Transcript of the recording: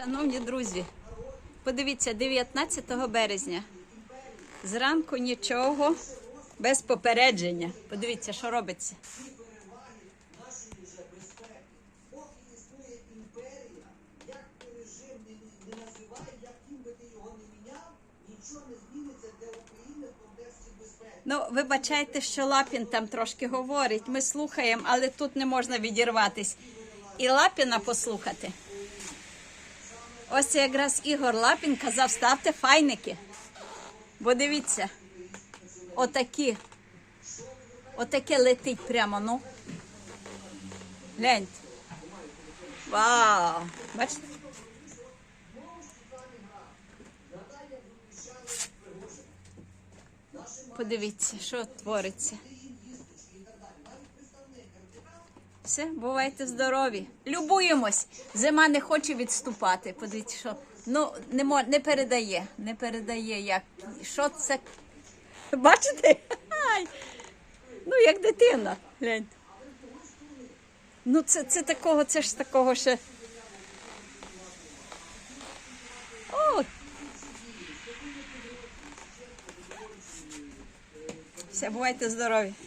Шановні друзі, подивіться, 19 березня. Зранку нічого, без попередження. Подивіться, що робиться. Ну, вибачайте, що Лапін там трошки говорить. Ми слухаємо, але тут не можна відірватись. І Лапіна послухати. Ось якраз Ігор Лапін казав, ставте файники. Бо дивіться, отакі. Отаке летить прямо, ну. Гляньте. Вау! Бачите? Подивіться, що твориться. Все, бувайте здорові. Любуємось. Зима не хоче відступати. Подивіться, що ну не мо, не передає, не передає як. Що це? Бачите? Ай! Ну, як дитина. Гляньте. Ну, це, це такого, це ж такого ще. О! Все, бувайте здорові.